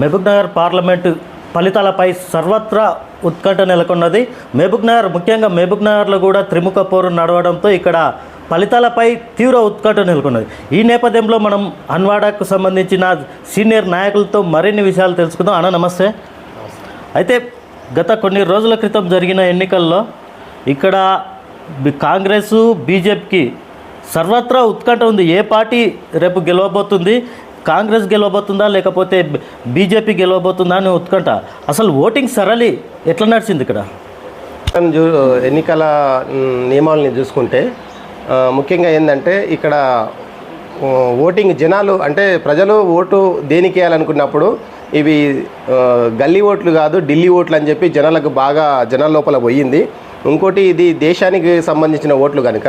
Mahabubnagar parliament ఫలితాలపై సర్వత్రా ఉత్కంఠ నెలకొన్నది. మహబూబ్నగర్ ముఖ్యంగా మహబూబ్నగర్లో కూడా త్రిముఖ పోరు నడవడంతో ఇక్కడ ఫలితాలపై తీవ్ర ఉత్కంఠ నెలకొన్నది. ఈ నేపథ్యంలో మనం అన్వాడాకు సంబంధించిన సీనియర్ నాయకులతో మరిన్ని విషయాలు తెలుసుకుందాం. అన్న నమస్తే. అయితే గత కొన్ని రోజుల క్రితం జరిగిన ఎన్నికల్లో ఇక్కడ కాంగ్రెస్ బీజేపీకి సర్వత్రా ఉత్కంఠ ఉంది. ఏ పార్టీ రేపు గెలవబోతుంది? కాంగ్రెస్ గెలవబోతుందా లేకపోతే బీజేపీ గెలవబోతుందా అని ఉత్కంఠ. అసలు ఓటింగ్ సరళి ఎట్లా నడిచింది ఇక్కడ? మనం చూ ఎన్నికల నియమాలని చూసుకుంటే ముఖ్యంగా ఏంటంటే ఇక్కడ ఓటింగ్ జనాలు అంటే ప్రజలు ఓటు దేనికి వేయాలనుకున్నప్పుడు ఇవి గల్లీ ఓట్లు కాదు ఢిల్లీ ఓట్లు అని చెప్పి జనాలకు బాగా జనాల లోపల పోయింది. ఇంకోటి ఇది దేశానికి సంబంధించిన ఓట్లు కనుక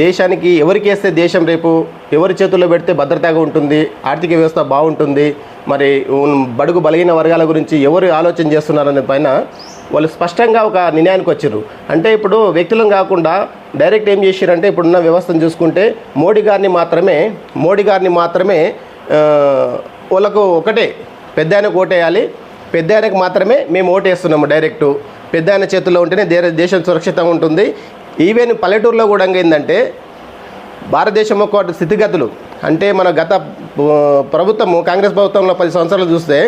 దేశానికి ఎవరికి వేస్తే దేశం రేపు ఎవరి చేతుల్లో పెడితే భద్రతగా ఉంటుంది ఆర్థిక వ్యవస్థ బాగుంటుంది మరి బడుగు బలహీన వర్గాల గురించి ఎవరు ఆలోచన చేస్తున్నారనే పైన వాళ్ళు స్పష్టంగా ఒక నిర్ణయానికి వచ్చారు. అంటే ఇప్పుడు వ్యక్తులను కాకుండా డైరెక్ట్ ఏం చేశారంటే ఇప్పుడున్న వ్యవస్థను చూసుకుంటే మోడీ గారిని మాత్రమే మోడీ గారిని మాత్రమే వాళ్ళకు ఒకటే పెద్ద ఆయనకు ఓటేయాలి పెద్ద ఆయనకు మాత్రమే మేము ఓటేస్తున్నాము డైరెక్టు. పెద్ద ఆయన చేతుల్లో ఉంటేనే దే దేశం సురక్షితంగా ఉంటుంది. ఈవెన్ పల్లెటూరులో కూడా ఏంటంటే భారతదేశం యొక్క స్థితిగతులు. అంటే మన గత ప్రభుత్వము కాంగ్రెస్ ప్రభుత్వంలో పది సంవత్సరాలు చూస్తే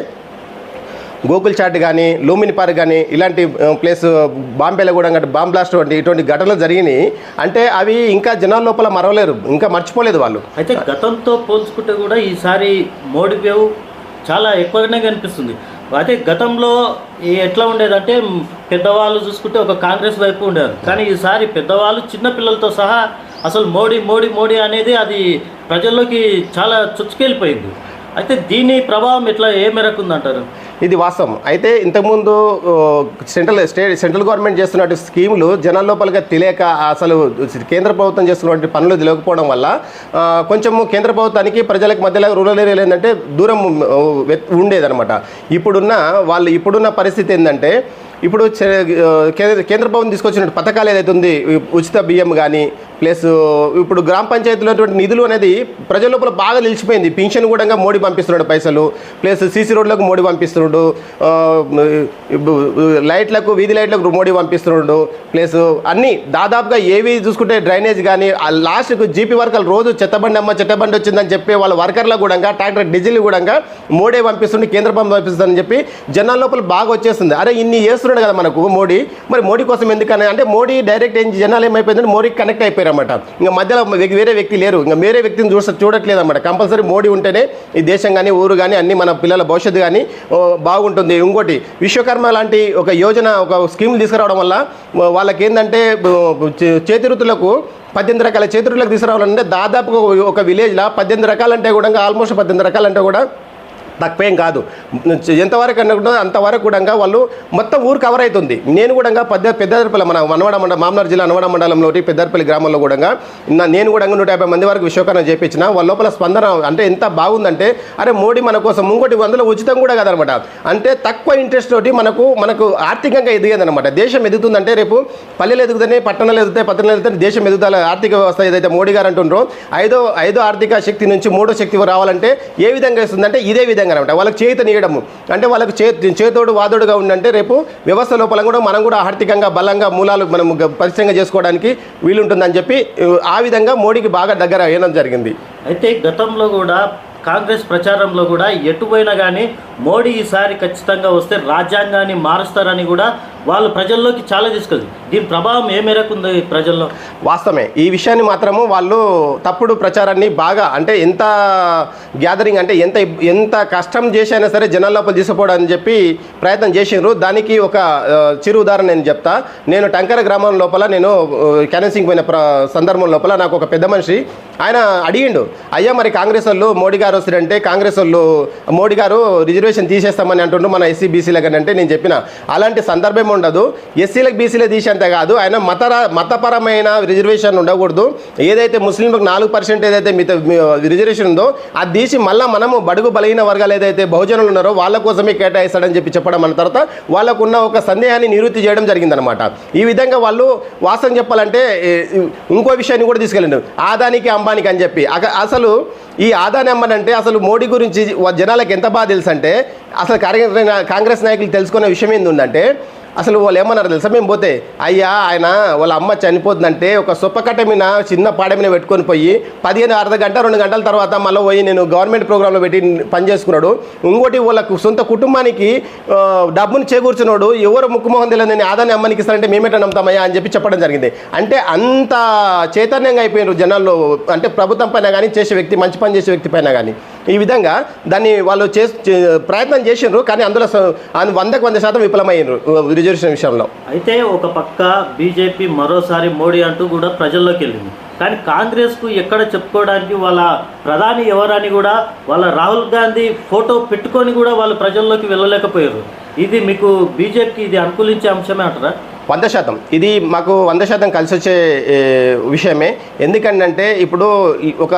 గోకుల్ చాట్ కానీ లూమిని పార్క్ కానీ ఇలాంటి ప్లేస్ బాంబేలో కూడా బాంబ్ బ్లాస్ట్ వంటి ఇటువంటి ఘటనలు జరిగినాయి. అంటే అవి ఇంకా జనాల లోపల మరవలేరు. ఇంకా మర్చిపోలేదు వాళ్ళు. అయితే గతంతో పోల్చుకుంటే కూడా ఈసారి మోడీ వేవ్ చాలా ఎక్కువగానే కనిపిస్తుంది. అయితే గతంలో ఈ ఎట్లా ఉండేదంటే పెద్దవాళ్ళు చూసుకుంటే ఒక కాంగ్రెస్ వైపు ఉండేది కానీ ఈసారి పెద్దవాళ్ళు చిన్న పిల్లలతో సహా అసలు మోడీ మోడీ మోడీ అనేది అది ప్రజల్లోకి చాలా చొచ్చుకెళ్ళిపోయింది. అయితే దీని ప్రభావం ఎట్లా ఏ మేరకు ఉందంటారు? ఇది వాస్తవం. అయితే ఇంతకుముందు సెంట్రల్ స్టేట్ సెంట్రల్ గవర్నమెంట్ చేస్తున్నటువంటి స్కీములు జనాల లోపలిగా తెలియక అసలు కేంద్ర ప్రభుత్వం చేస్తున్నటువంటి పనులు తెలియకపోవడం వల్ల కొంచెము కేంద్ర ప్రభుత్వానికి ప్రజలకు మధ్యలో రూరల్ ఏరియాలు ఏంటంటే దూరం ఉండేదనమాట ఇప్పుడున్న వాళ్ళు ఇప్పుడున్న పరిస్థితి ఏంటంటే ఇప్పుడు చే- కేంద్ర కేంద్ర ప్రభుత్వం తీసుకొచ్చిన పథకాలు ఏదైతే ఉంది ఉచిత బియ్యం కానీ ప్లస్ ఇప్పుడు గ్రామ పంచాయతీలో నిధులు అనేది ప్రజల లోపల బాగా నిలిచిపోయింది. పింఛన్ కూడా మోడీ పంపిస్తున్నాడు పైసలు. ప్లస్ సీసీ రోడ్లకు మోడీ పంపిస్తున్నాడు. లైట్లకు వీధి లైట్లకు మోడీ పంపిస్తున్నాడు. ప్లస్ అన్నీ దాదాపుగా ఏవి చూసుకుంటే డ్రైనేజ్ కానీ ఆ లాస్ట్కు జీపీ వర్కర్లు రోజు చెత్తబండి అమ్మ చెత్తబండి వచ్చిందని చెప్పి వాళ్ళ వర్కర్లకు కూడా ట్రాక్టర్ డీజిల్ కూడా మోడీ పంపిస్తుండే కేంద్ర ప్రభుత్వం పంపిస్తుందని చెప్పి జనాల లోపల బాగా వచ్చేస్తుంది. అరే ఇన్ని చేస్తున్నాడు కదా మనకు మోడీ. మరి మోడీ కోసం ఎందుకని? అంటే మోడీ డైరెక్ట్ ఏం జనాలు ఏమైపోయిందంటే మోడీకి కనెక్ట్ అనమాట ఇంకా మధ్యలో వే- వేరే వ్యక్తి లేరు. ఇంకా వేరే వ్యక్తిని చూస చూడట్లేదు అనమాట కంపల్సరీ మోడీ ఉంటేనే ఈ దేశం కానీ ఊరు కానీ అన్ని మన పిల్లల భవిష్యత్తు కానీ బాగుంటుంది. ఇంకోటి విశ్వకర్మ లాంటి ఒక యోజన ఒక స్కీమ్ తీసుకురావడం వల్ల వాళ్ళకి ఏంటంటే చే- చేతి పద్దెనిమిది రకాల చేతి తీసుకురావాలంటే దాదాపు ఒక- ఒక విలేజ్లో పద్దెనిమిది రకాలంటే కూడా ఆల్మోస్ట్ పద్దెనిమిది రకాలంటే కూడా తక్కువేం కాదు. ఎంతవరకు అనుకుంటుందో అంతవరకు కూడా వాళ్ళు మొత్తం ఊరు కవర్ అవుతుంది నేను కూడా పెద్ద పెద్దపల్లి మన మనవాడ మండలం మామనార్ జిల్లా అనవాడ మండలంలో పెద్దపల్లి గ్రామంలో కూడా నేను కూడా నూట యాభై మంది వరకు విశ్వకరణ చేపించిన. వాళ్ళ లోపల స్పందన అంటే ఎంత బాగుందంటే అరే మోడీ మన కోసం ఇంకోటి వందలు ఉచితం కూడా కదనమాట. అంటే తక్కువ ఇంట్రెస్ట్ తోటి మనకు మనకు ఆర్థికంగా ఎదిగేదనమాట. దేశం ఎదుగుతుందంటే రేపు పల్లెలు ఎదుగుతాయి పట్టణాలు ఎదుగుతాయి పట్టణాలు ఎదుగుతాయి దేశం ఎదుగుదల ఆర్థిక వ్యవస్థ ఏదైతే మోడీ గారు అంటుండ్రో ఐదో ఐదో ఆర్థిక శక్తి నుంచి మూడో శక్తి రావాలంటే ఏ విధంగా ఇస్తుందంటే ఇదే విధంగా అనమాట వాళ్ళకి చేతనియడము అంటే వాళ్ళకి చే చేతోడు వాదోడుగా ఉండంటే రేపు వ్యవస్థ లోపల కూడా మనం కూడా ఆర్థికంగా బలంగా మూలాలు మనం పరిచయంగా పరిశ్రమ చేసుకోవడానికి వీలుంటుందని చెప్పి ఆ విధంగా మోడీకి బాగా దగ్గర అయ్యడం జరిగింది. అయితే గతంలో కూడా కాంగ్రెస్ ప్రచారంలో కూడా ఎటుపోయినా కానీ మోడీ ఈసారి ఖచ్చితంగా వస్తే రాజ్యాంగాన్ని మారుస్తారని కూడా వాళ్ళు ప్రజల్లోకి చాలా తీసుకెళ్ళి దీని ప్రభావం ఏ మేరకు ఉంది ప్రజల్లో? వాస్తవమే. ఈ విషయాన్ని మాత్రము వాళ్ళు తప్పుడు ప్రచారాన్ని బాగా అంటే ఎంత గ్యాదరింగ్ అంటే ఎంత ఎంత కష్టం చేసైనా సరే జనాల లోపల తీసుకుపోవడం అని చెప్పి ప్రయత్నం చేసిండ్రు. దానికి ఒక చిరు ఉదాహరణ నేను చెప్తా. నేను టంకర గ్రామం లోపల నేను క్యానసింగ్ పోయిన ప్ర సందర్భం లోపల నాకు ఒక పెద్ద మనిషి ఆయన అడిగిండు అయ్యా మరి కాంగ్రెస్ వాళ్ళు మోడీ గారు వస్తారంటే కాంగ్రెస్ వాళ్ళు మోడీ గారు రిజర్వేషన్ తీసేస్తామని అంటుండ్రు మన ఎస్సీ బీసీలకు అని అంటే నేను చెప్పిన. అలాంటి సందర్భం ఉండదు. ఎస్సీలకు బీసీలకు తీసేంత కాదు. ఆయన మత మతపరమైన రిజర్వేషన్ ఉండకూడదు. ఏదైతే ముస్లింలకు నాలుగు పర్సెంట్ ఏదైతే మిత రిజర్వేషన్ ఉందో అది తీసి మళ్ళీ మనము బడుగు బలహీన వర్గాలు ఏదైతే బహుజనులు ఉన్నారో వాళ్ళ కోసమే కేటాయిస్తాడని చెప్పి చెప్పడం అన్న తర్వాత వాళ్ళకున్న ఒక సందేహాన్ని నివృత్తి చేయడం జరిగిందనమాట ఈ విధంగా వాళ్ళు వాస్తవం చెప్పాలంటే ఇంకో విషయాన్ని కూడా తీసుకెళ్ళండి. ఆదానికి అంబానికి అని చెప్పి. అసలు ఈ ఆదాని నెంబర్ అంటే అసలు మోడీ గురించి జనాలకు ఎంత బాగా తెలుసు అంటే అసలు కార్యక్రమ కాంగ్రెస్ నాయకులు తెలుసుకున్న విషయం ఏంటంటే అసలు వాళ్ళు ఏమన్నారు తెలుసా? మేము పోతే అయ్యా ఆయన వాళ్ళ అమ్మ చనిపోతుందంటే ఒక సుప్పకట్ట మీద చిన్న పాడ మీద పెట్టుకొని పోయి పదిహేను అర్ధ గంట రెండు గంటల తర్వాత మళ్ళీ పోయి నేను గవర్నమెంట్ ప్రోగ్రాంలో పెట్టి పని చేసుకున్నాడు. ఇంకోటి వాళ్ళకు సొంత కుటుంబానికి డబ్బును చేకూర్చున్నాడు. ఎవరు ముక్కుమోహం తెలియదు నేను ఆదాన్ని అమ్మనికి ఇస్తానంటే మేమేట నమ్ముతామయ్యా అని చెప్పి చెప్పడం జరిగింది. అంటే అంత చైతన్యంగా అయిపోయినారు జనాల్లో. అంటే ప్రభుత్వం పైన కానీ చేసే వ్యక్తి మంచి పని చేసే వ్యక్తి పైన కానీ ఈ విధంగా దాన్ని వాళ్ళు చేసి చే- ప్రయత్నం చేసిండ్రు కానీ అందులో వందకు వంద శాతం విఫలమయ్యారు రిజర్వేషన్ విషయంలో. అయితే ఒక పక్క బీజేపీ మరోసారి మోడీ అంటూ కూడా ప్రజల్లోకి వెళ్ళింది కానీ కాంగ్రెస్కు ఎక్కడ చెప్పుకోవడానికి వాళ్ళ ప్రధాని ఎవరని కూడా వాళ్ళ రాహుల్ గాంధీ ఫోటో పెట్టుకొని కూడా వాళ్ళు ప్రజల్లోకి వెళ్ళలేకపోయారు. ఇది మీకు బీజేపీకి ఇది అనుకూలించే అంశమే అంటారా? వంద శాతం. ఇది మాకు వంద శాతం కలిసి వచ్చే విషయమే. ఎందుకంటే ఇప్పుడు ఒక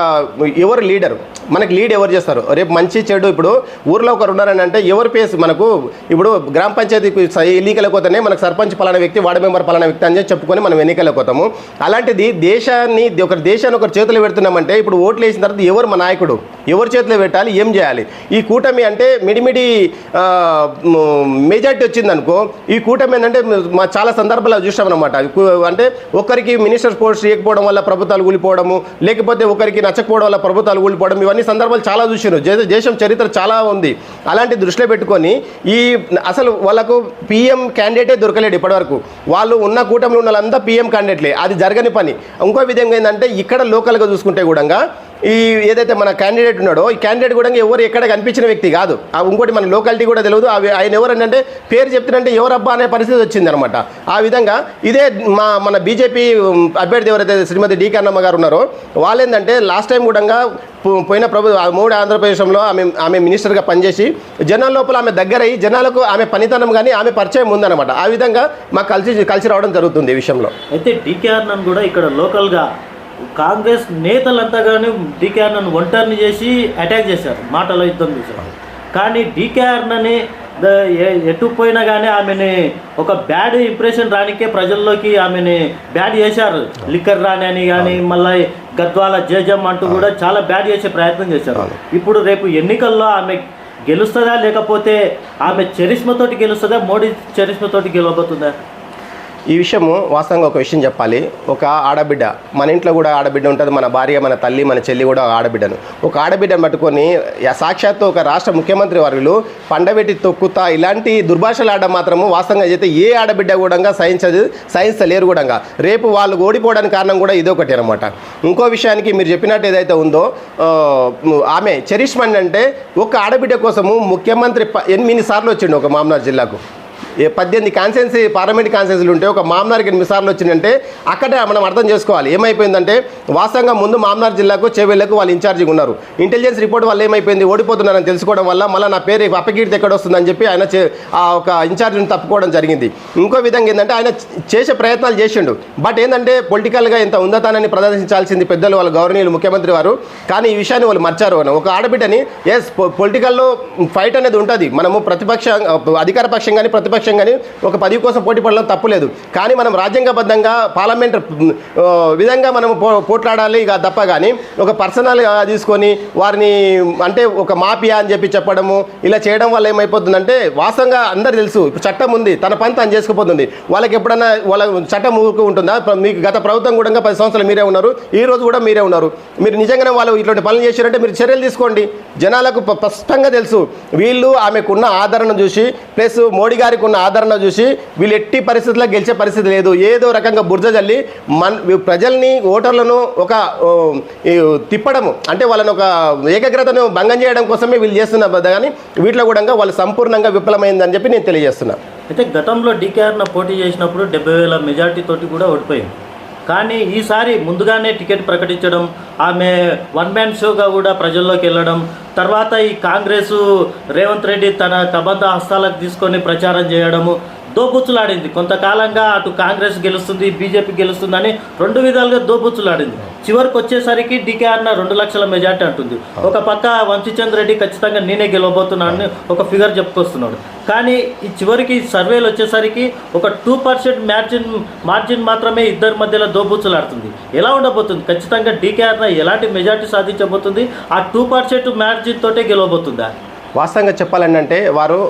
ఎవరు లీడర్? మనకి లీడ్ ఎవరు చేస్తారు? రేపు మంచి చెడు ఇప్పుడు ఊర్లో ఒకరు ఉన్నారని అంటే ఎవరు పేస్ మనకు ఇప్పుడు గ్రామ పంచాయతీకి ఎన్నికలకు పోతేనే మనకు సర్పంచ్ పలానా వ్యక్తి వార్డు మెంబర్ పలానా వ్యక్తి అని చెప్పుకొని మనం ఎన్నికలకు పోతాము అలాంటిది దేశాన్ని ఒక దేశాన్ని ఒకరి చేతిలో పెడుతున్నామంటే ఇప్పుడు ఓట్లు వేసిన తర్వాత ఎవరు మా నాయకుడు? ఎవరి చేతిలో పెట్టాలి? ఏం చేయాలి? ఈ కూటమి అంటే మిడిమిడి మెజార్టీ వచ్చిందనుకో ఈ కూటమి ఏంటంటే మా చాలా సందర్భాలు చూసామన్నమాట అనమాట అంటే ఒకరికి మినిస్టర్ పోస్ట్ ఇవ్వకపోవడం వల్ల ప్రభుత్వాలు కూలిపోవడము లేకపోతే ఒకరికి నచ్చకపోవడం వల్ల ప్రభుత్వాలు కూలిపోవడం ఇవన్నీ సందర్భాలు చాలా చూసారు దేశం చరిత్ర చాలా ఉంది. అలాంటి దృష్టిలో పెట్టుకొని ఈ అసలు వాళ్ళకు పిఎం క్యాండిడేటే దొరకలేడు ఇప్పటివరకు. వాళ్ళు ఉన్న కూటమిలో ఉన్న వాళ్ళంతా పిఎం క్యాండిడేట్లే. అది జరగని పని. ఇంకో విధంగా ఏంటంటే ఇక్కడ లోకల్గా చూసుకుంటే కూడా ఈ ఏదైతే మన క్యాండిడేట్ ఉన్నాడో ఈ క్యాండిడేట్ కూడా ఎవరు ఎక్కడ కనిపించిన వ్యక్తి కాదు. ఆ ఇంకోటి మన లోకాలిటీ కూడా తెలియదు. ఆయన ఎవరంటే పేరు చెప్తున్నంటే ఎవరబ్బా అనే పరిస్థితి వచ్చింది అనమాట ఆ విధంగా ఇదే మా మన బీజేపీ అభ్యర్థి ఎవరైతే శ్రీమతి డి కన్నమ్మ గారు ఉన్నారో వాళ్ళేందంటే లాస్ట్ టైం కూడా పో- పోయిన ప్రభుత్వం ఆ మూడు ఆంధ్రప్రదేశ్లో ఆమె ఆమె మినిస్టర్గా పనిచేసి జనాల లోపల ఆమె దగ్గరయ్యి జనాలకు ఆమె పనితనం కానీ ఆమె పరిచయం ఉందన్నమాట. ఆ విధంగా మాకు కలిసి కలిసి రావడం జరుగుతుంది ఈ విషయంలో. అయితే డికేఆర్ కూడా ఇక్కడ లోకల్గా కాంగ్రెస్ నేతలంతా కానీ డికేఆర్ నన్ను ఒంటరిని చేసి అటాక్ చేశారు మాటలో యుద్ధం చేశారు. కానీ డికేఆర్ నని ద- ఎ- ఎటు పోయినా కానీ ఆమెని ఒక బ్యాడ్ ఇంప్రెషన్ రానికే ప్రజల్లోకి ఆమెని బ్యాడ్ చేశారు. లిక్కర్ రాని అని కానీ మళ్ళీ గద్వాల జేజం అంటూ కూడా చాలా బ్యాడ్ చేసే ప్రయత్నం చేశారు. ఇప్పుడు రేపు ఎన్నికల్లో ఆమె గెలుస్తుందా లేకపోతే ఆమె చరిష్మతోటి గెలుస్తుందా మోడీ చరిష్మతోటి గెలవబోతుందా? ఈ విషయము వాస్తవంగా ఒక విషయం చెప్పాలి. ఒక ఆడబిడ్డ మన ఇంట్లో కూడా ఆడబిడ్డ ఉంటుంది మన భార్య మన తల్లి మన చెల్లి కూడా ఆడబిడ్డను. ఒక ఆడబిడ్డను పట్టుకొని సాక్షాత్తు ఒక రాష్ట్ర ముఖ్యమంత్రి వర్యులు పండబెట్టి తొక్కుతా ఇలాంటి దుర్భాషలు ఆడడం మాత్రము వాస్తవంగా అయితే ఏ ఆడబిడ్డ కూడా సహించదు సహించలేరు కూడా రేపు వాళ్ళు ఓడిపోవడానికి కారణం కూడా ఇదొకటి అనమాట ఇంకో విషయానికి మీరు చెప్పినట్టు ఏదైతే ఉందో ఆమె చరిష్మన్ అంటే ఒక ఆడబిడ్డ కోసము ముఖ్యమంత్రి ప- ఎనిమిది సార్లు వచ్చిండు ఒక మామనార్ జిల్లాకు? పద్దెనిమిది కాన్సెన్సీ పార్లమెంట్ కాన్సెన్సీలు ఉంటే ఒక మామనార్కి ఎనిమిది సార్లు వచ్చిందంటే అక్కడే మనం అర్థం చేసుకోవాలి. ఏమైపోయిందంటే వాస్తవంగా ముందు మామనార్ జిల్లాకు చెవెళ్ళకు వాళ్ళు ఇన్ఛార్జిగా ఉన్నారు. ఇంటెలిజెన్స్ రిపోర్ట్ వల్ల ఏమైపోయింది ఓడిపోతున్నారని తెలుసుకోవడం వల్ల మళ్ళీ నా పేరు అప్పకీర్తి ఎక్కడ వస్తుందని చెప్పి ఆయన చే- ఆ ఒక ఇన్ఛార్జిని తప్పుకోవడం జరిగింది. ఇంకో విధంగా ఏంటంటే ఆయన చేసే ప్రయత్నాలు చేసిండు. బట్ ఏంటంటే పొలిటికల్గా ఇంత ఉందతానని ప్రదర్శించాల్సింది పెద్దలు వాళ్ళ గౌరవనీయులు ముఖ్యమంత్రి వారు. కానీ ఈ విషయాన్ని వాళ్ళు మర్చారు అని. ఒక ఆడబిడ్డని ఎస్ పొలిటికల్లో ఫైట్ అనేది ఉంటుంది. మనము ప్రతిపక్ష అధికార పక్షం కానీ ప్రతిపక్ష కానీ ఒక పదవి కోసం పోటీ పడడం తప్పులేదు కానీ మనం రాజ్యాంగబద్ధంగా పార్లమెంట్ విధంగా మనం పోట్లాడాలి ఇక తప్ప కానీ ఒక పర్సనల్గా తీసుకొని వారిని అంటే ఒక మాఫియా అని చెప్పి చెప్పడము ఇలా చేయడం వల్ల ఏమైపోతుందంటే వాస్తవంగా అందరు తెలుసు ఇప్పుడు చట్టం ఉంది తన పని తను చేసుకుపోతుంది. వాళ్ళకి ఎప్పుడన్నా వాళ్ళ చట్టం ఊరుకు ఉంటుందా? మీకు గత ప్రభుత్వం కూడా పది సంవత్సరాలు మీరే ఉన్నారు ఈ రోజు కూడా మీరే ఉన్నారు. మీరు నిజంగానే వాళ్ళు ఇటువంటి పనులు చేశారంటే మీరు చర్యలు తీసుకోండి. జనాలకు స్పష్టంగా తెలుసు. వీళ్ళు ఆమెకున్న ఆదరణ చూసి ప్లస్ మోడీ గారికి ఉన్న ఆదరణ చూసి వీళ్ళు ఎట్టి పరిస్థితుల్లో గెలిచే పరిస్థితి లేదు. ఏదో రకంగా బురద జల్లి మన్ ప్రజల్ని ఓటర్లను ఒక ఈ తిప్పడము అంటే వాళ్ళని ఒక ఏకాగ్రతను భంగం చేయడం కోసమే వీళ్ళు చేస్తున్న కానీ వీటిలో కూడా వాళ్ళు సంపూర్ణంగా విఫలమైందని చెప్పి నేను తెలియజేస్తున్నా. అయితే గతంలో డీకేఆర్న పోటీ చేసినప్పుడు డెబ్బై వేల మెజార్టీ తోటి కూడా ఓడిపోయింది కానీ ఈసారి ముందుగానే టికెట్ ప్రకటించడం ఆమె వన్ మ్యాన్ షోగా కూడా ప్రజల్లోకి వెళ్ళడం తర్వాత ఈ కాంగ్రెస్ రేవంత్ రెడ్డి తన కబంధ హస్తాలకు తీసుకొని ప్రచారం చేయడము దోబుచ్చులాడింది కొంతకాలంగా అటు కాంగ్రెస్ గెలుస్తుంది బీజేపీ గెలుస్తుందని రెండు విధాలుగా దోబుచ్చులాడింది చివరికి వచ్చేసరికి డీకే అన్న రెండు లక్షల మెజార్టీ అంటుంది. ఒక పక్క వంశీచంద్ర రెడ్డి ఖచ్చితంగా నేనే గెలవబోతున్నానని ఒక ఫిగర్ చెప్పుకొస్తున్నాడు. కానీ ఈ చివరికి సర్వేలు వచ్చేసరికి ఒక టూ పర్సెంట్ మార్జిన్ మార్జిన్ మాత్రమే ఇద్దరి మధ్యలో దోబుచ్చులాడుతుంది ఎలా ఉండబోతుంది? ఖచ్చితంగా డీకే అన్న ఎలాంటి మెజార్టీ సాధించబోతుంది? ఆ టూ పర్సెంట్ మార్జిన్ తోటే గెలవబోతుందా? వాస్తవంగా చెప్పాలంటే వారు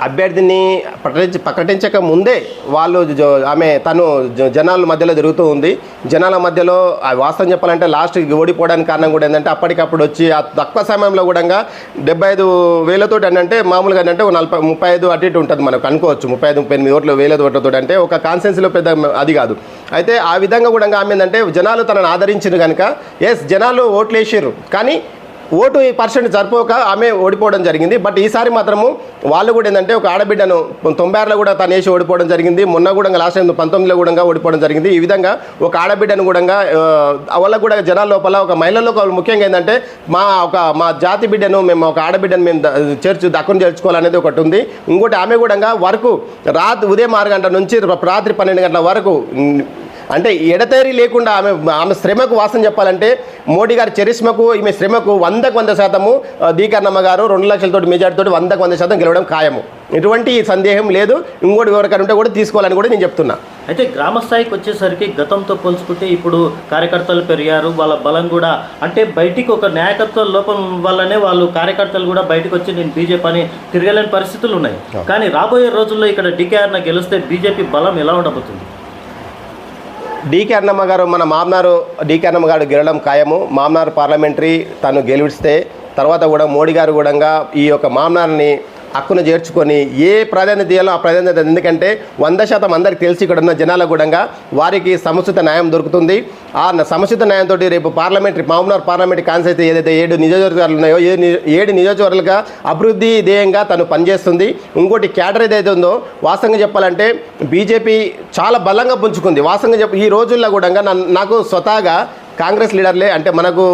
అభ్యర్థిని ప్రకటించ ప్రకటించక ముందే వాళ్ళు ఆమె తను జ- జనాల మధ్యలో జరుగుతూ ఉంది. జనాల మధ్యలో ఆ వాస్తవం చెప్పాలంటే లాస్ట్ ఓడిపోవడానికి కారణం కూడా ఏంటంటే అప్పటికప్పుడు వచ్చి ఆ తక్కువ సమయంలో కూడా డెబ్బై ఐదు వేలతో అంటే మామూలుగా అంటే ఒక నలభై ముప్పై ఐదు అటు ఇటు ఉంటుంది మనకు అనుకోవచ్చు. ముప్పై ఐదు ముప్పై ఎనిమిది ఓట్లు వేలతో ఓట్లతో అంటే ఒక కాన్సెన్స్లో పెద్ద అది కాదు. అయితే ఆ విధంగా కూడా ఆమె ఏంటంటే జనాలు తనను ఆదరించారు కనుక ఎస్ జనాలు ఓట్లు వేసారు కానీ ఓటు ఈ పర్సెంట్ సరిపోక ఆమె ఓడిపోవడం జరిగింది. బట్ ఈసారి మాత్రము వాళ్ళు కూడా ఏంటంటే ఒక ఆడబిడ్డను తొంభై ఆరులో కూడా తను వేసి ఓడిపోవడం జరిగింది. మొన్న కూడా లాస్ట్ టైం పంతొమ్మిదిలో కూడా ఓడిపోవడం జరిగింది. ఈ విధంగా ఒక ఆడబిడ్డను కూడా వాళ్ళ కూడా జనాల లోపల ఒక మహిళల్లో లోపల ముఖ్యంగా ఏంటంటే మా ఒక మా జాతి బిడ్డను మేము ఒక ఆడబిడ్డను మేము చేర్చు దక్కును చేర్చుకోవాలనేది ఒకటి ఉంది. ఇంకోటి ఆమె కూడా వరకు రాత్రి ఉదయం ఆరు గంటల నుంచి రాత్రి పన్నెండు గంటల వరకు అంటే ఎడతేరి లేకుండా ఆమె ఆమె శ్రమకు వాసన చెప్పాలంటే మోడీ గారి చరిష్మకు ఈమె శ్రమకు వందకు వంద శాతము దీకర్ణమ్మ గారు రెండు లక్షలతోటి మెజార్టీతో వందకు వంద శాతం గెలవడం ఖాయము. ఎటువంటి సందేహం లేదు. ఇంకోటి ఎవరికైనా ఉంటే కూడా తీసుకోవాలని కూడా నేను చెప్తున్నా. అయితే గ్రామ స్థాయికి వచ్చేసరికి గతంతో పోల్చుకుంటే ఇప్పుడు కార్యకర్తలు పెరిగారు వాళ్ళ బలం కూడా అంటే బయటికి ఒక నాయకత్వ లోపం వల్లనే వాళ్ళు కార్యకర్తలు కూడా బయటకు వచ్చి నేను బీజేపీ అని తిరగలేని పరిస్థితులు ఉన్నాయి. కానీ రాబోయే రోజుల్లో ఇక్కడ డికేఆర్న గెలిస్తే బీజేపీ బలం ఎలా ఉండబోతుంది? డీకే అన్నమ్మ గారు మన మామనారు డీకే అన్నమ్మ గారు గెలడం ఖాయము. మామనారు పార్లమెంటరీ తను గెలిస్తే తర్వాత కూడా మోడీ గారు కూడా ఈ యొక్క మామనార్ని హక్కును చేర్చుకొని ఏ ప్రాధాన్యత ఇవ్వాలో ఆ ప్రాధాన్యత ఎందుకంటే వంద శాతం అందరికి తెలిసి ఇక్కడ ఉన్న జనాల కూడా వారికి సముచిత న్యాయం దొరుకుతుంది. ఆ సముచిత న్యాయంతో రేపు పార్లమెంటరీ మామూలు పార్లమెంటరీ కాన్సెన్స్ ఏదైతే ఏడు నియోజకవర్గాలు ఉన్నాయో ఏ ఏడు నియోజకవర్గాలుగా అభివృద్ధి ధ్యేయంగా తను పనిచేస్తుంది. ఇంకోటి క్యాడర్ ఏదైతే ఉందో వాస్తవంగా చెప్పాలంటే బీజేపీ చాలా బలంగా పుంజుకుంది. వాస్తవంగా చెప్ప ఈ రోజుల్లో కూడా నన్ను- నాకు స్వతహాగా కాంగ్రెస్ లీడర్లే అంటే మనకు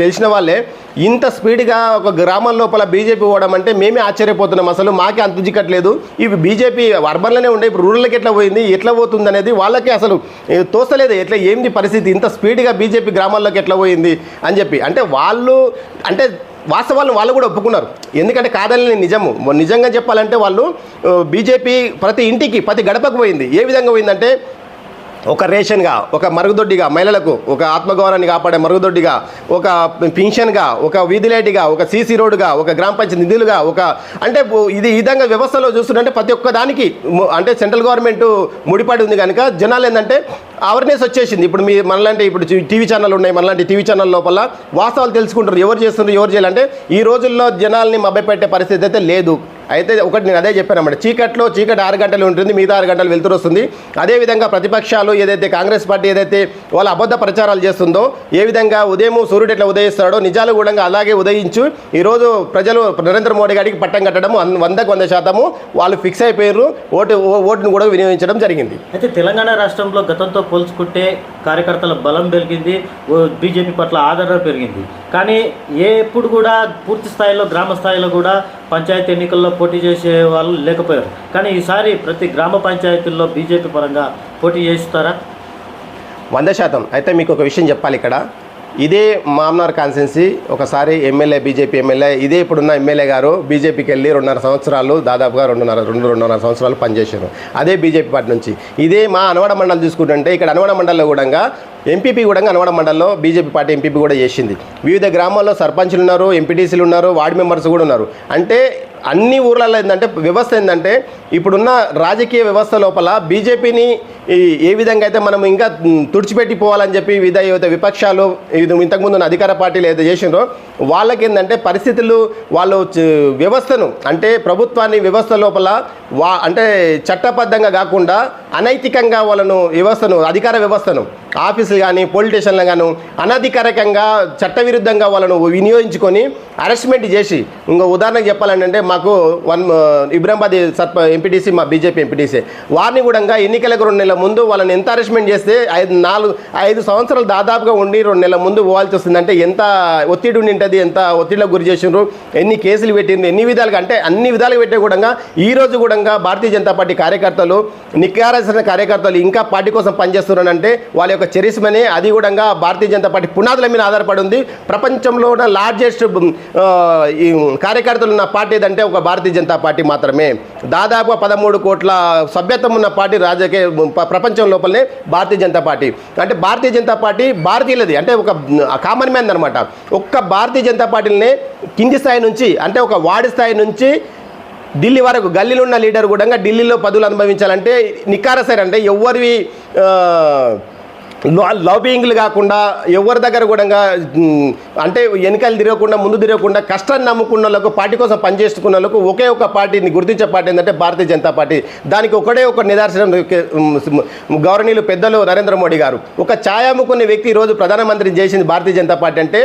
తెలిసిన వాళ్ళే ఇంత స్పీడ్గా ఒక గ్రామం లోపల బీజేపీ పోవడం అంటే మేమే ఆశ్చర్యపోతున్నాం అసలు మాకే అంత దిక్కట్లేదు ఇవి బీజేపీ అర్బన్లోనే ఉండే ఇప్పుడు రూరల్కి ఎట్లా పోయింది ఎట్లా పోతుంది అనేది వాళ్ళకే అసలు తోస్తలేదు ఎట్లా ఏంది పరిస్థితి ఇంత స్పీడ్గా బీజేపీ గ్రామాల్లోకి ఎట్లా పోయింది అని చెప్పి. అంటే వాళ్ళు అంటే వాస్తవాలను వాళ్ళు కూడా ఒప్పుకున్నారు. ఎందుకంటే కాదని నిజము. నిజంగా చెప్పాలంటే వాళ్ళు బీజేపీ ప్రతి ఇంటికి ప్రతి గడపకు పోయింది. ఏ విధంగా పోయిందంటే ఒక రేషన్గా ఒక మరుగుదొడ్డిగా మహిళలకు ఒక ఆత్మగౌరవాన్ని కాపాడే మరుగుదొడ్డిగా ఒక పింఛన్గా ఒక వీధి లైట్గా ఒక సీసీ రోడ్డుగా ఒక గ్రామ పంచాయతీ నిధులుగా ఒక అంటే ఇది ఈ విధంగా వ్యవస్థలో చూస్తుంటే ప్రతి ఒక్క దానికి అంటే సెంట్రల్ గవర్నమెంట్ ముడిపడి ఉంది కనుక జనాలు ఏంటంటే అవేర్నెస్ వచ్చేసింది. ఇప్పుడు మీ మనలాంటి ఇప్పుడు టీవీ ఛానల్ ఉన్నాయి మనలాంటి టీవీ ఛానల్ లోపల వాస్తవాలు తెలుసుకుంటారు. ఎవరు చేస్తున్నారు ఎవరు చేయాలంటే ఈ రోజుల్లో జనాల్ని మభ్యపెట్టే పరిస్థితి అయితే లేదు. అయితే ఒకటి నేను అదే చెప్పాను అన్నమాట. చీకట్లో చీకటి ఆరు గంటలు ఉంటుంది మిగతా ఆరు గంటలు వెళ్తురు వస్తుంది. అదేవిధంగా ప్రతిపక్షాలు ఏదైతే కాంగ్రెస్ పార్టీ ఏదైతే వాళ్ళ అబద్ధ ప్రచారాలు చేస్తుందో ఏ విధంగా ఉదయం సూర్యుడు ఎట్లా ఉదయిస్తాడో నిజాలు కూడా అలాగే ఉదయించు ఈరోజు ప్రజలు నరేంద్ర మోడీ గారికి పట్టం కట్టడం వందకు వంద శాతము వాళ్ళు ఫిక్స్ అయిపోయారు ఓటు ఓ- ఓటును కూడా వినియోగించడం జరిగింది. అయితే తెలంగాణ రాష్ట్రంలో గతంతో పోల్చుకుంటే కార్యకర్తల బలం పెరిగింది ఓ బీజేపీ పట్ల ఆదరణ పెరిగింది. కానీ ఏ ఎప్పుడు కూడా పూర్తి స్థాయిలో గ్రామ స్థాయిలో కూడా పంచాయతీ ఎన్నికల్లో పోటీ చేసే వాళ్ళు లేకపోయారు. కానీ ఈసారి ప్రతి గ్రామ పంచాయతీల్లో బీజేపీ పరంగా పోటీ చేస్తారా? వంద శాతం. అయితే మీకు ఒక విషయం చెప్పాలి ఇక్కడ. ఇదే మామ్నార్ కాన్సెన్సీ ఒకసారి ఎమ్మెల్యే బీజేపీ ఎమ్మెల్యే ఇదే ఇప్పుడున్న ఎమ్మెల్యే గారు బీజేపీకి వెళ్ళి రెండున్నర సంవత్సరాలు దాదాపుగా రెండున్నర రెండు రెండున్నర సంవత్సరాలు పనిచేశారు. అదే బీజేపీ పార్టీ నుంచి. ఇదే మా అనవడ మండలి చూసుకుంటుంటే ఇక్కడ అనవడ మండలిలో కూడా ఎంపీపీ కూడా అనవాడ మండలంలో బీజేపీ పార్టీ ఎంపీపీ కూడా చేసింది. వివిధ గ్రామాల్లో సర్పంచులు ఉన్నారు ఎంపీటీసీలు ఉన్నారు వార్డు మెంబర్స్ కూడా ఉన్నారు. అంటే అన్ని ఊర్లలో ఏంటంటే వ్యవస్థ ఏంటంటే ఇప్పుడున్న రాజకీయ వ్యవస్థ లోపల బీజేపీని ఏ విధంగా అయితే మనం ఇంకా తుడిచిపెట్టిపోవాలని చెప్పి వివిధ ఏవైతే విపక్షాలు ఇంతకుముందు ఉన్న అధికార పార్టీలు ఏదైతే చేసిండ్రో వాళ్ళకి ఏంటంటే పరిస్థితులు వాళ్ళు వ్యవస్థను అంటే ప్రభుత్వాన్ని వ్యవస్థ లోపల వా అంటే చట్టబద్ధంగా కాకుండా అనైతికంగా వాళ్ళను వ్యవస్థను అధికార వ్యవస్థను ఆఫీసులు కానీ స్టేషన్లు కాను అనధికారికంగా చట్టవిరుద్ధంగా వాళ్ళను వినియోగించుకొని అరెస్ట్మెంట్ చేసి ఇంకో ఉదాహరణకు చెప్పాలంటే మాకు వన్ ఇబ్రాబాద్ సర్ప ఎంపీటీసీ మా బీజేపీ ఎంపీటీసీ వారిని కూడా ఎన్నికలకు రెండు నెలల ముందు వాళ్ళని ఎంత అరెస్ట్మెంట్ చేస్తే ఐదు నాలుగు ఐదు సంవత్సరాలు దాదాపుగా ఉండి రెండు నెలల ముందు పోవాల్సి వస్తుందంటే ఎంత ఒత్తిడి ఉండి ఉంటుంది ఎంత ఒత్తిడిలో గురి చేసిండ్రు ఎన్ని కేసులు పెట్టింది ఎన్ని విధాలుగా అంటే అన్ని విధాలుగా పెట్టే కూడా ఈ రోజు కూడా భారతీయ జనతా పార్టీ కార్యకర్తలు నిఖారసిన కార్యకర్తలు ఇంకా పార్టీ కోసం పనిచేస్తున్నారంటే వాళ్ళ యొక్క చరిస్మనే అది కూడా భారతీయ జనతా పార్టీ పునాదుల మీద ఆధారపడి ఉంది. ప్రపంచంలో లార్జెస్ట్ ఈ కార్యకర్తలు ఉన్న పార్టీ ఏదంటే ఒక భారతీయ జనతా పార్టీ మాత్రమే. దాదాపు పదమూడు కోట్ల సభ్యత్వం ఉన్న పార్టీ రాజకీయ ప్రపంచం లోపలనే భారతీయ జనతా పార్టీ. అంటే భారతీయ జనతా పార్టీ భారతీయులది. అంటే ఒక కామన్ మ్యాన్ అనమాట ఒక్క భారతీయ జనతా పార్టీలనే కింది స్థాయి నుంచి అంటే ఒక వార్డు స్థాయి నుంచి ఢిల్లీ వరకు గల్లీలో ఉన్న లీడర్ కూడా ఢిల్లీలో పదవులు అనుభవించాలంటే నిక్కారసరి అంటే ఎవరివి లాబింగ్లు కాకుండా ఎవరి దగ్గర కూడా అంటే వెనకాల తిరగకుండా ముందు తిరగకుండా కష్టాన్ని నమ్ముకున్న వాళ్ళకు పార్టీ కోసం పనిచేసుకున్న వాళ్ళకు ఒకే ఒక పార్టీని గుర్తించే పార్టీ ఏంటంటే భారతీయ జనతా పార్టీ. దానికి ఒకటే ఒక నిదర్శనం గౌరవనీయులు పెద్దలు నరేంద్ర మోడీ గారు. ఒక ఛాయాముకున్న వ్యక్తి ఈరోజు ప్రధానమంత్రిని చేసింది భారతీయ జనతా పార్టీ అంటే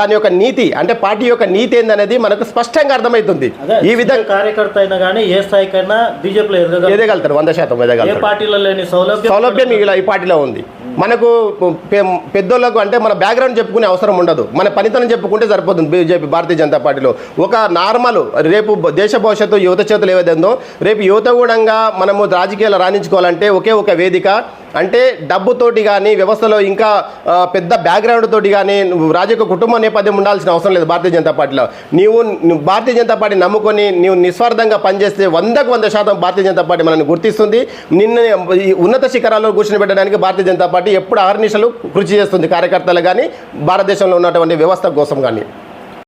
దాని యొక్క నీతి అంటే పార్టీ యొక్క నీతి ఏందనేది మనకు స్పష్టంగా అర్థమవుతుంది. ఈ విధంగా కార్యకర్త అయినా కానీ ఏ స్థాయికైనా బీజేపీలో ఎదగ ఎదగలుగుతారు వంద శాతం ఎదగలుగుతారు. సౌలభ్యం సౌలభ్యం ఇలా ఈ పార్టీలో ఉంది. మనకు పె- పెద్దోళ్ళకు అంటే మన బ్యాక్గ్రౌండ్ చెప్పుకునే అవసరం ఉండదు. మన పనితనం చెప్పుకుంటే సరిపోతుంది బీజేపీ భారతీయ జనతా పార్టీలో. ఒక నార్మల్ రేపు దేశ భవిష్యత్తు యువత చేతులు ఏదైందో రేపు యువత కూడా మనము రాజకీయాలు రాణించుకోవాలంటే ఒకే ఒక వేదిక. అంటే డబ్బుతోటి కానీ వ్యవస్థలో ఇంకా పెద్ద బ్యాక్గ్రౌండ్ తోటి కానీ రాజకీయ కుటుంబ నేపథ్యం ఉండాల్సిన అవసరం లేదు భారతీయ జనతా పార్టీలో. నీవు నువ్వు భారతీయ జనతా పార్టీ నమ్ముకొని నీవు నిస్వార్థంగా పనిచేస్తే వందకు వంద శాతం భారతీయ జనతా పార్టీ మనల్ని గుర్తిస్తుంది. నిన్ను ఈ ఉన్నత శిఖరాల్లో కూర్చొని పెట్టడానికి భారతీయ జనతా పార్టీ ఎప్పుడు ఆర్నిషలు కృషి చేస్తుంది కార్యకర్తలు కానీ భారతదేశంలో ఉన్నటువంటి వ్యవస్థ కోసం కానీ